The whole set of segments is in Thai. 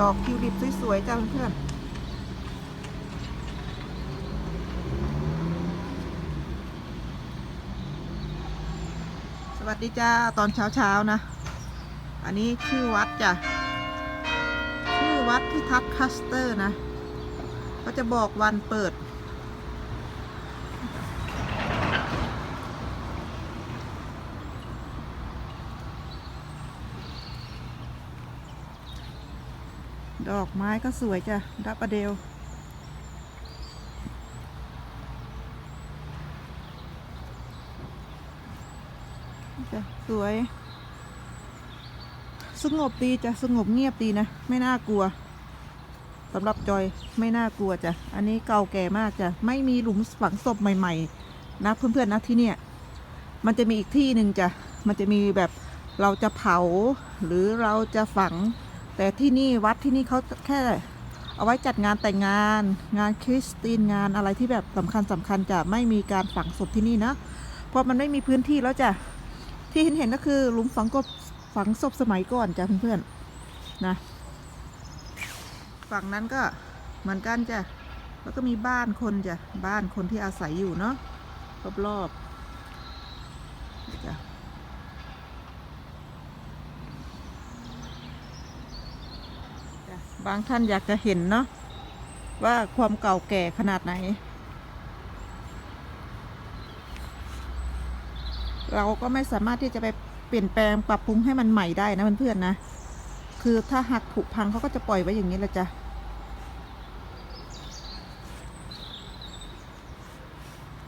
ดอกทิวลิปสวยๆจ้าเพื่อนสวัสดีจ้าตอนเช้าๆนะ อันนี้ชื่อวัดจ้ะ ชื่อวัดที่ทับคัสเตอร์นะ ก็จะบอกวันเปิด ดอกไม้ก็สวยจ้ะ ดับประเดล จ้ะ สวย สงบดีจ้ะ สงบเงียบดีนะ ไม่น่ากลัวสำหรับจอยไม่น่ากลัวจ้ะ อันนี้เก่าแก่มากจ้ะ ไม่มีหลุมฝังศพใหม่ๆ นะเพื่อนๆนะที่เนี่ย มันจะมีอีกที่หนึ่งจ้ะ มันจะมีแบบเราจะเผาหรือเราจะฝัง แต่ที่นี่วัดที่นี่เขาแค่เอาไว้จัดงานแต่งงาน งานคริสตีนงานอะไรที่แบบสำคัญสำคัญจะไม่มีการฝังศพที่นี่นะเพราะมันไม่มีพื้นที่แล้วจ้ะที่เห็นเห็นก็คือหลุมฝังกบฝังศพสมัยก่อนจ้ะเพื่อนๆนะฝั่งนั้นก็เหมือนกันจ้ะแล้วก็มีบ้านคนจ้ะบ้านคนที่อาศัยอยู่เนาะรอบๆจ้ะ จ้ะ บางท่านอยากจะเห็นเนาะว่าความเก่าแก่ขนาดไหน เราก็ไม่สามารถที่จะไปเปลี่ยนแปลงปรับปรุงให้มันใหม่ได้นะเพื่อนๆนะ คือถ้าหักผุพังเขาก็จะปล่อยไว้อย่างนี้แหละจ้ะ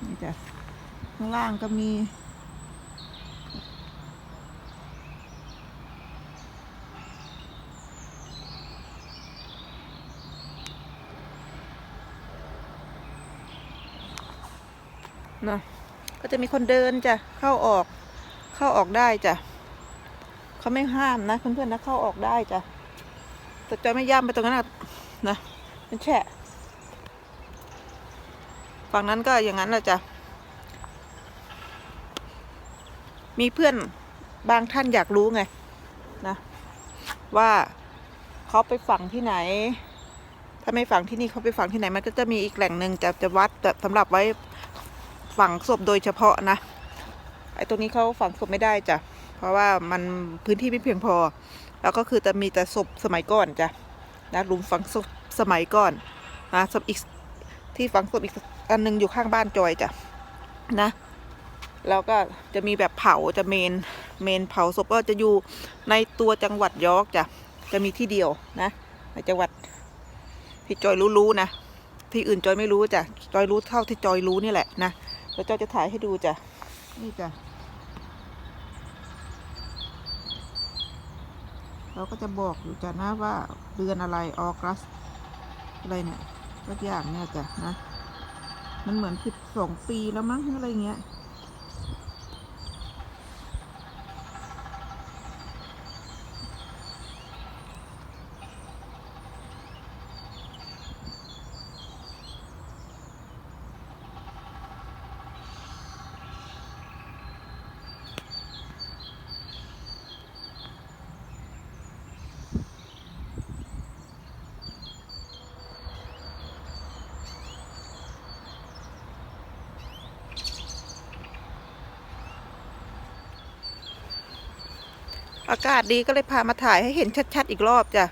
นี่จ้ะข้างล่างก็มี นะก็จะมีคนเดินจ้ะเข้าออก เข้าออกได้จ้ะเขาไม่ห้ามนะเพื่อนๆนะเข้าออกได้จ้ะแต่จอยไม่ย่ำไปตรงนั้นนะนะเป็นแฉะฝั่งนั้นก็อย่างนั้นแหละจ้ะมีเพื่อนบางท่านอยากรู้ไงนะว่าเขาไปฝังที่ไหน ถ้าไม่ฝังที่นี่เขาไปฝังที่ไหนมันก็จะมีอีกแหล่งหนึ่งจะจะวัดแบบสำหรับไว้ ฝังศพโดยเฉพาะนะ ไอ้ตรงนี้เขาฝังศพไม่ได้จ้ะ เพราะว่ามันพื้นที่ไม่เพียงพอ แล้วก็คือจะมีแต่ศพสมัยก่อนจ้ะนะหลุมฝังศพสมัยก่อนนะศพอีกที่ฝังศพอีกอันหนึงอยู่ข้างบ้านจอยจ้ะนะ แล้วก็จะมีแบบเผาจะเมนเมนเผาศพก็จะอยู่ในตัวจังหวัดยอกจ้ะจะมีที่เดียวนะ ในจังหวัดที่จอยรู้ๆนะที่อื่นจอยไม่รู้จ้ะจอยรู้เท่าที่จอยรู้นี่แหละนะ แล้วจอยจะถ่ายให้ดูจ้ะ นี่จ้ะ เราก็จะบอกอยู่จ้ะนะว่าเดือนอะไรออกัสอะไรเนี่ยสักอย่างเนี่ยจ้ะนะ มันเหมือนสิบสองปีแล้วมั้งอะไรเงี้ย อากาศดีก็เลยพามาถ่ายให้เห็นชัด ๆ อีกรอบจ้ะ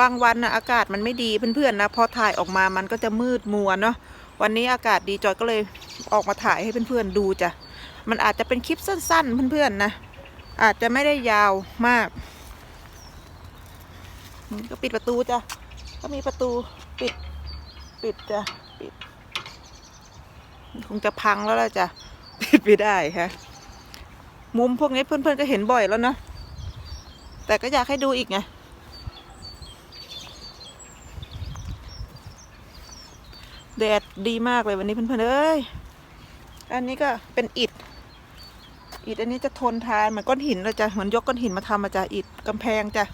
บางวันนะอากาศมันไม่ดีเพื่อนๆนะพอถ่ายออกมามันก็จะมืดมัวเนาะวันนี้อากาศดีจอยก็เลยออกมาถ่ายให้เพื่อนๆดูจ้ะมันอาจจะเป็นคลิปสั้น ๆ เพื่อนๆนะอาจจะไม่ได้ยาวมากก็ปิดประตูจ้ะก็มีประตูปิดปิดจ้ะปิด คงจะพังแล้วล่ะจ้ะปิดไม่ได้ฮะมุมพวกนี้เพื่อนๆก็เห็นบ่อยแล้วเนาะ แต่ก็อยากให้ดูอีกไง แดดดีมากเลยวันนี้เพื่อนๆเอ้ย อันนี้ก็เป็นอิฐ อิฐอันนี้จะทนทานเหมือนก้อนหินเลยจ้ะ เหมือนยกก้อนหินมาทำมาจ้ะอิฐกำแพงจ้ะ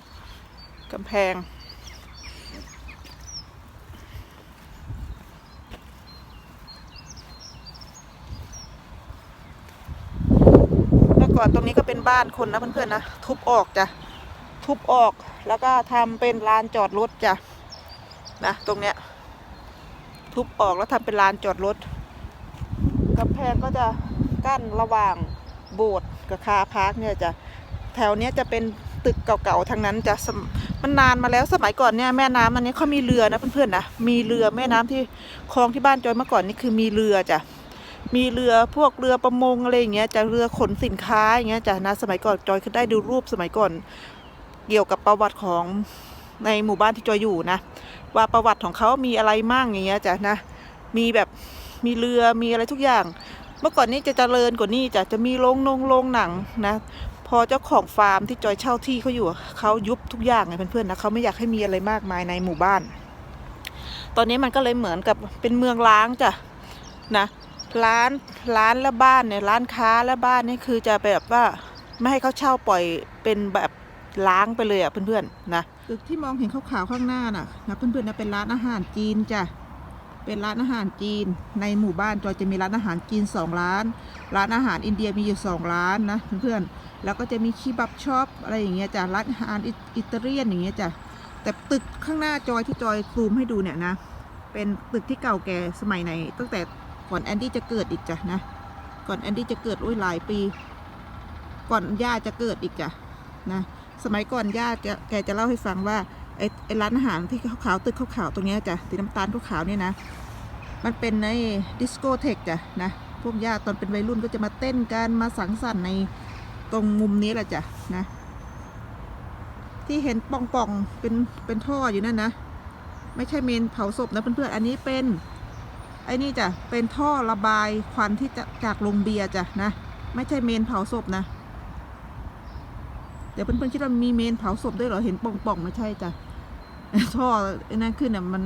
กำแพงเมื่อก่อนตรงนี้ก็เป็นบ้านคนนะเพื่อนๆนะทุบออกจ้ะ ทุบออกแล้วก็ทำเป็นลานจอดรถจ้ะนะตรงเนี้ย ทุบออกแล้วทำเป็นลานจอดรถกำแพงก็จะกั้นระหว่างโบสถ์กับคาพาร์คเนี่ยจะแถวเนี้ยจะเป็นตึกเก่าๆทั้งนั้นจะมมันนานมาแล้วสมัยก่อนเนี่ยแม่น้ำอันนี้เขามีเรือนะเพื่อนๆนะมีเรือแม่น้ำที่คลองที่บ้านจอยเมื่อก่อนนี่คือมีเรือจ้ะมีเรือพวกเรือประมงอะไรอย่างเงี้ยจะเรือขนสินค้าอย่างเงี้ยจ้ะนะสมัยก่อนจอยเคยได้ดูรูปสมัยก่อน เกี่ยวกับประวัติของในหมู่บ้านที่จอยอยู่นะ ว่าประวัติของเขามีอะไรมั่งอย่างเงี้ยจ้ะนะ มีแบบมีเรือมีอะไรทุกอย่าง เมื่อก่อนนี้จะเจริญกว่านี้จ้ะจะมีโรงนงโรงหนังนะพอเจ้าของฟาร์มที่จอยเช่าที่เขาอยู่เขายุบทุกอย่างไงเพื่อนๆนะเขาไม่อยากให้มีอะไรมากมายในหมู่บ้าน ตอนนี้มันก็เลยเหมือนกับเป็นเมืองล้างจ้ะนะร้านร้านและบ้านเนี่ยร้านค้าและบ้านนี่คือจะแบบว่าไม่ให้เขาเช่าปล่อยเป็นแบบ ล้างไปเลยอะเพื่อนๆนะตึกที่มองเห็นขาวๆข้างหน้าน่ะนะเพื่อนๆนะเป็นร้านอาหารจีนจ้ะเป็นร้านอาหารจีน ในหมู่บ้านจอยจะมีร้านอาหารจีนสองร้าน ร้านอาหารอินเดียมีอยู่สองร้านนะเพื่อนๆแล้วก็จะมีคีบับช็อปอะไรอย่างเงี้ยจ้ะร้านอาหารอิอิตาเลียนอย่างเงี้ยจ้ะแต่ตึกข้างหน้าจอยที่จอยซูมให้ดูเนี่ยนะเป็นตึกที่เก่าแก่สมัยไหน ตั้งแต่ก่อนแอนดี้จะเกิดอีกจ้ะนะ ก่อนแอนดี้จะเกิดโอ้ยหลายปี ก่อนย่าจะเกิดอีกจ้ะนะ สมัยก่อนย่าจะแกจะเล่าให้ฟังว่าไอ้ไอ้ร้านอาหารที่ขาวๆตึกขาวๆตรงนี้จ้ะสีน้ำตาลขาวๆนี่นะ มันเป็นในดิสโกเทคจ้ะนะพวกญาติตอนเป็นวัยรุ่นก็จะมาเต้นกันมาสังสรรค์ในตรงมุมนี้แหละจ้ะนะ ที่เห็นป่องๆเป็นเป็นท่ออยู่นั่นนะ ไม่ใช่เมนเผาศพนะเพื่อนๆอันนี้เป็นไอ้นี่จ้ะเป็นท่อระบายควันที่จะจากโรงเบียร์จ้ะนะ ไม่ใช่เมนเผาศพนะ ดี๋ยวเพื่อนๆคิดว่ามีเมนเผาศพด้วยเหรอเห็นป่องๆไม่ใช่จ้ะท่อนั่นขึ้นอะมัน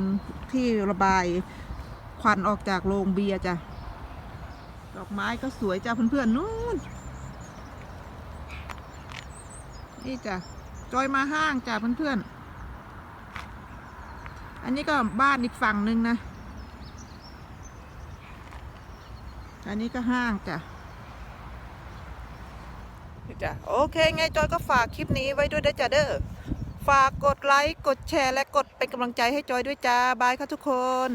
ที่ระบายควันออกจากโรงเบียร์จ้ะดอกไม้ก็สวยจ้ะเพื่อนๆนู่นนี่จ้ะจอยมาห้างจ้ะเพื่อนๆอันนี้ก็บ้านอีกฝั่งหนึ่งนะ อันนี้ก็ห้างจ้ะ จ้ะโอเค ไงจอยก็ฝากคลิปนี้ไว้ด้วยนะจ้ะเด้อฝากกดไลค์ กดแชร์ และกดเป็นกำลังใจให้จอยด้วยจ้า บายค่ะทุกคน